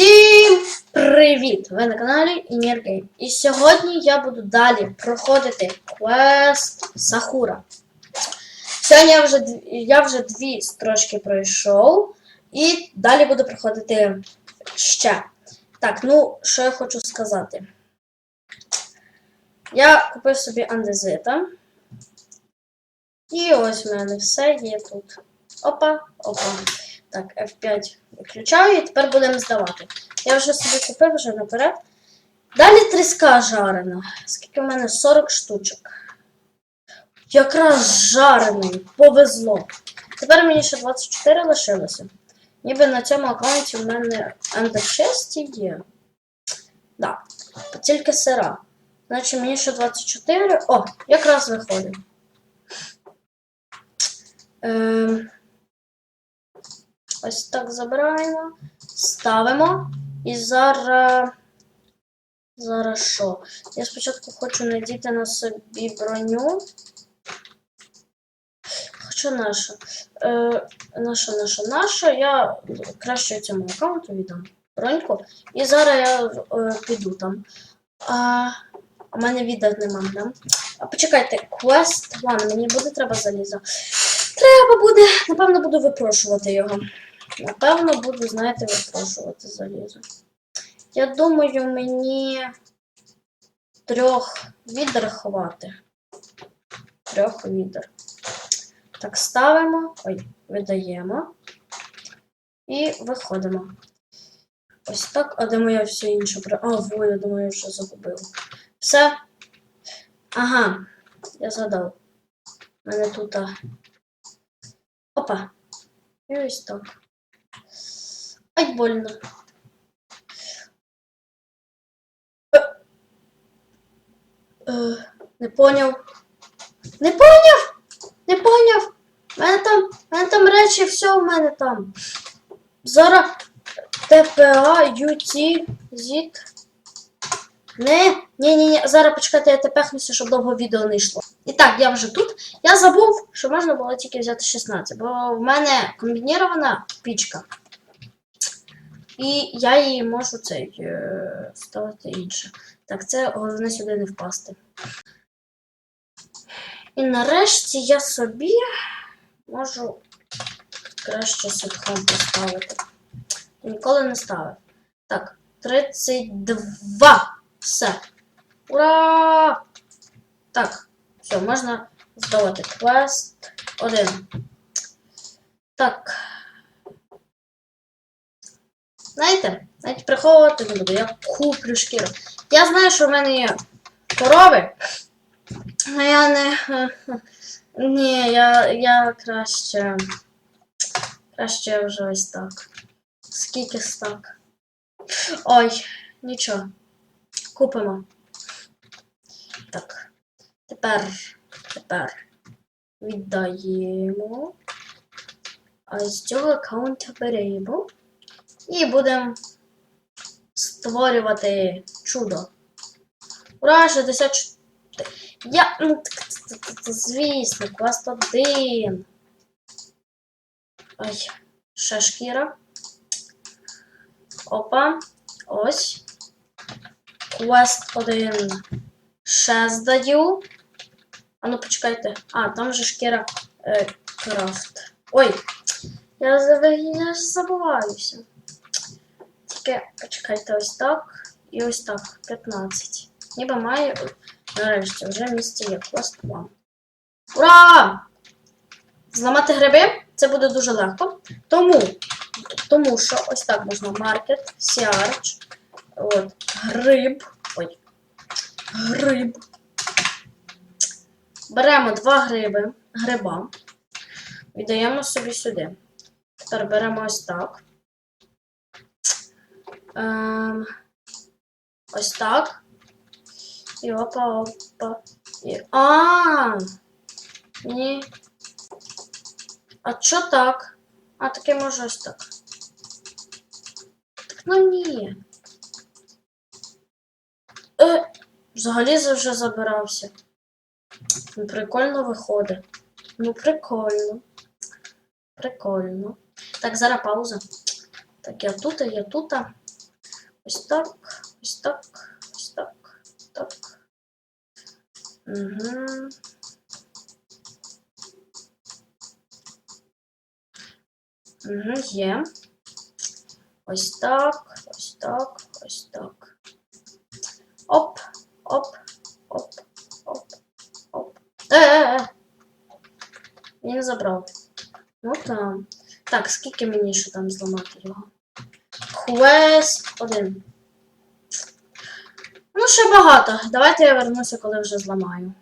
Всім привіт! Ви на каналі Iniergame. І сьогодні я буду далі проходити квест Сахура. Сьогодні я вже, я вже дві строчки пройшов, і далі буду проходити ще. Так, ну, що я хочу сказати. Я купив собі андезита. І ось в мене все є тут. Опа, опа. Так, F5 виключаю і тепер будемо здавати. Я вже собі купив вже наперед. Далі тріска жарена. Скільки в мене 40 штучок. Якраз жарений. Повезло. Тепер мені ще 24 лишилося. Ніби на цьому аккаунті в мене МД6 є. Так, тільки сира. Значить мені ще 24. О, якраз виходить. Ем... Ось так забираємо, ставимо. І зараз. Зараз що? Я спочатку хочу надіти на собі броню. Хоча наша. Е, наша, наша, наша. Я краще цьому аккаунту віддам броньку. І зараз я е, піду там. А, у мене відео нема. Да? А почекайте, квест One, мені буде треба залізо. Треба буде, напевно, буду випрошувати його. Напевно, буду, знаєте, випрошувати залізо. Я думаю, мені трьох відер хвати. Трьох відер. Так, ставимо. Ой, видаємо. І виходимо. Ось так. А де моя все інше? А, во, я думаю, вже загубив. Все. Ага, я згадав. У мене тут. Опа. І ось так. Больно. Е, не поняв. Не поняв! Не поняв! У мене там, у мене там речі, все у мене там. Зараз ТПА, ЮТ, ЗІТ. Не, ні, ні, ні, зараз почекайте, я тепехнуся, щоб довго відео не йшло. І так, я вже тут. Я забув, що можна було тільки взяти 16, бо в мене комбінірована пічка. І я її можу цей е, ставити інше. Так, це головне сюди не впасти. І нарешті я собі можу краще сітхом поставити. Ніколи не ставив. Так, 32. Все. Ура! Так, все, можна здавати квест. Один. Так. Знаєте, навіть приховувати не буду, я куплю шкіру. Я знаю, що в мене є корови. але я не. Ні, я, я краще. Краще вже ось так. Скільки стак. Ой, нічого. Купимо. Так. Тепер. Тепер віддаємо. А з цього аккаунту беремо. І будемо створювати чудо. Ура, 64. Я. Ну, звісно, квест один. Ой, ще шкіра. Опа. Ось. Квест один. Ще здаю. А ну почекайте. А, там же шкіра е, крафт. Ой, я, я ж забуваюся. Тільки почекайте ось так і ось так. 15. Ніби має нарешті вже місце є квест вам. Ура! Зламати гриби це буде дуже легко. Тому, тому що ось так можна маркет, сіарч, от, гриб. Ой. Гриб. Беремо два гриби, гриба. Віддаємо собі сюди. Тепер беремо ось так. Ем, ось так. І опа, опа. І... А! Ні. А що так? А таке може ось так. Так ну ні. Е, взагалі вже забирався. Ну, прикольно виходить. Ну, прикольно. Прикольно. Так, зараз пауза. Так, я тут, я тут. Ось так, ось так, ось так, так. Угу. Угу, є. Ось так, ось так, ось так. Оп, оп, оп, оп, оп. Е-е-е. Він забрав. Ну там. Так, скільки мені ще там зламати його? Квест один. Ну, ще багато. Давайте я вернуся, коли вже зламаю.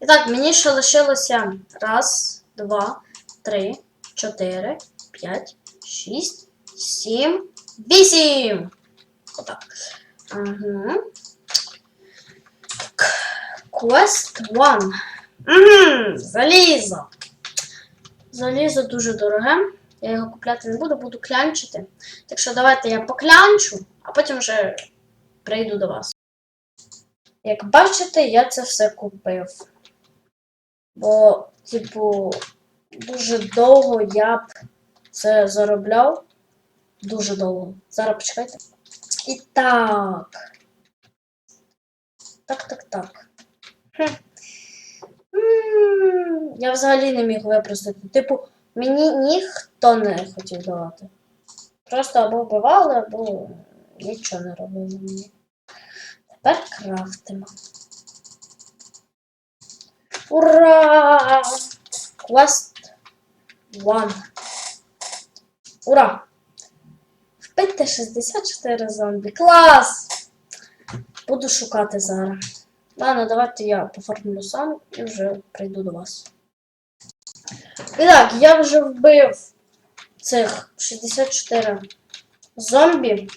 І так, мені ще лишилося раз, два, три, чотири, п'ять, шість, сім, вісім. Отак. Ага. Quest one. Угу, залізо. Залізо дуже дороге. Я його купляти не буду, буду клянчити. Так що давайте я поклянчу, а потім вже прийду до вас. Як бачите, я це все купив. Бо, типу, дуже довго я б це заробляв. Дуже довго. Зараз почекайте. І так. Так, так, так. Хм. Я взагалі не міг випростити. Типу, мені ніхто не хотів давати. Просто або вбивали, або нічого не робили мені. Тепер крафтимо. Ура! Квест one. Ура! Вбити 64 зомбі. Клас! Буду шукати зараз. Ладно, давайте я пофармлю сам і вже прийду до вас. І так, я вже вбив цих 64 зомбі.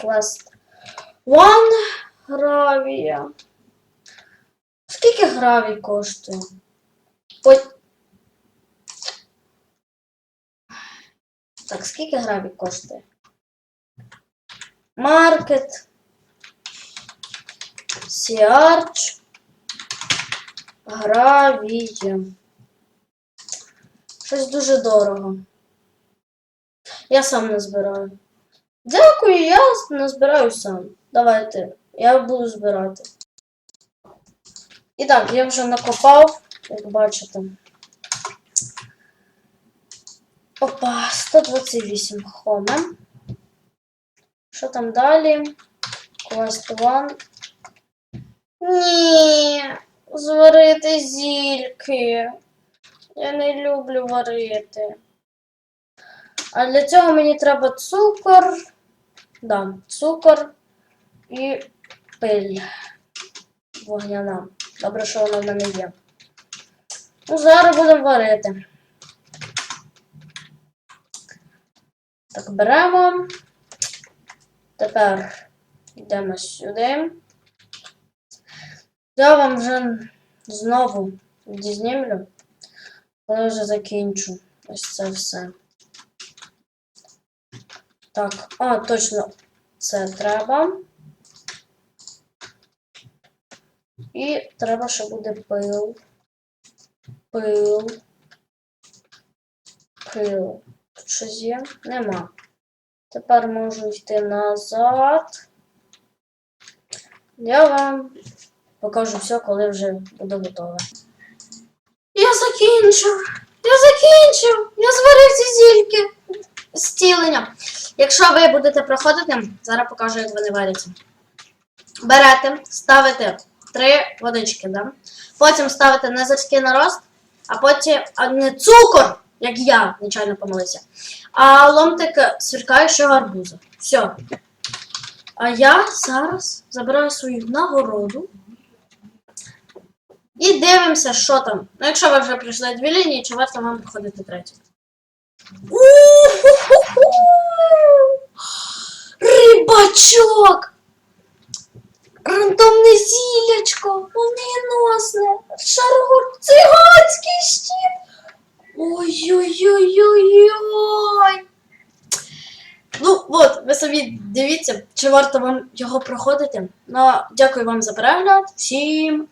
Квест. One гравія. Скільки гравій коштує? Ой. Так, скільки гравій коштує? Маркет. Сіарч. Гравій. Щось дуже дорого. Я сам не збираю. Дякую, я не збираю сам. Давайте, я буду збирати. І так, я вже накопав, як бачите. Опа, 128 хоме. Що там далі? Quest one. Ні, зварити зільки. Я не люблю варити. А для цього мені треба цукор. Да, цукор і пиль вогняна. Добре, що вона в мене є. Ну, зараз будемо варити. Так, беремо. Тепер йдемо сюди. Я вам вже знову відзнімлю, коли вже закінчу ось це все. Так, а, точно, це треба. І треба, ще буде пил. Пил. Пил. Тут щось є? Нема. Тепер можу йти назад. Я вам покажу все, коли вже буде готове. Я закінчив! Я закінчив! Я зварив ці зільки зцілення. Якщо ви будете проходити, зараз покажу, як вони варяться. Берете, ставите три водички, да? потім ставите на зірський нарост, а потім а не цукор, як я нечайно помилився, а ломтик сверкаючого арбуза. Все. А я зараз забираю свою нагороду. І дивимося, що там. Ну, якщо ви вже прийшли дві лінії, чи варто вам проходити третю. У-ху-ху-ху! Рибачок! Рандомне зілячко, молниєносне, шаргур, циганський щит. Ой-ой-ой-ой-ой. Ну, от, ви самі дивіться, чи варто вам його проходити. Ну, дякую вам за перегляд. Всім